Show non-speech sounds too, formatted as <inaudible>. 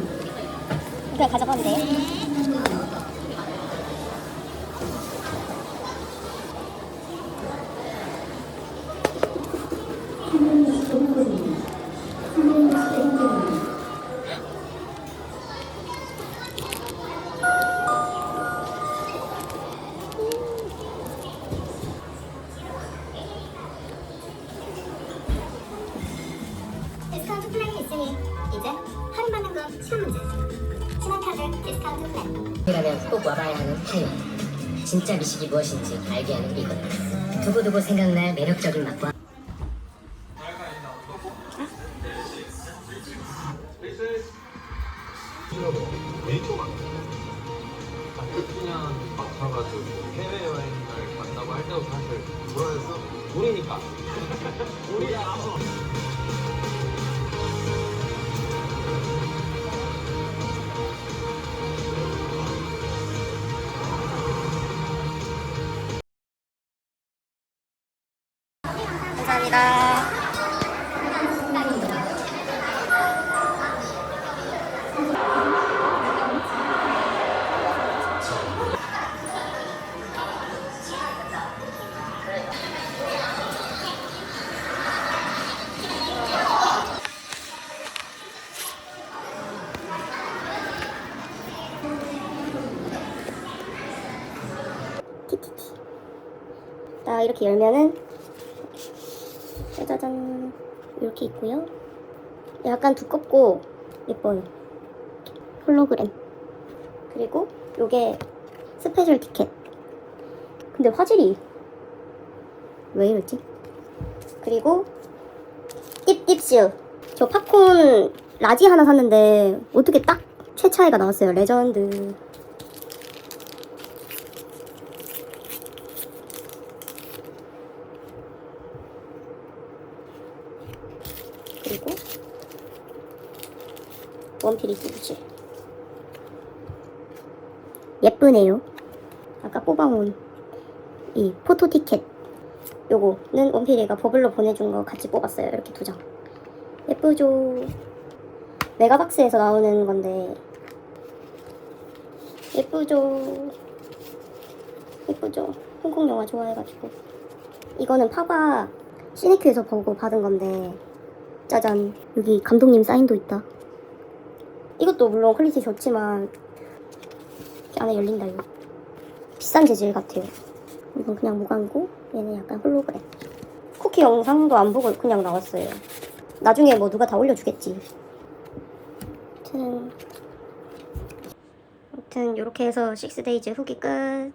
있는데. 디스카운트 플랜이 있으니 이제 할인받는 건 시간 문제. 신한카드 디스카운트 플랜. 이라면 꼭 와봐야 하는 한의원. 진짜 미식이 무엇인지 알게 하는 이곳. 두고두고 생각날 매력적인 맛과 맞춰가지고 해외여행을 간다고 할 때도 사실 좋아했어? 우리니까 <laughs> 우리라서 감사합니다. 딱 이렇게 열면은 짜자잔 이렇게 있고요. 약간 두껍고 예뻐요. 홀로그램. 그리고 요게 스페셜 티켓. 근데 화질이 왜 이러지? 그리고 띠띠실. 저 팝콘 라지 하나 샀는데 어떻게 딱 최차이가 나왔어요. 레전드. 그리고 원피리스 부츠 예쁘네요. 아까 뽑아온 이 포토 티켓. 요거는 원피리가 버블로 보내준 거 같이 뽑았어요. 이렇게 두장. 예쁘죠? 메가박스에서 나오는 건데. 예쁘죠? 예쁘죠? 홍콩 영화 좋아해가지고. 이거는 파과 시네큐에서 보고 받은 건데. 짜잔. 여기 감독님 사인도 있다. 이것도 물론 퀄리티 좋지만 안에 열린다 이거. 비싼 재질 같아요. 이건 그냥 무광고? 얘는 약간 홀로그램. 쿠키 영상도 안 보고 그냥 나왔어요. 나중에 뭐 누가 다 올려주겠지. 아무튼 아무튼 이렇게 해서 6데이즈 후기 끝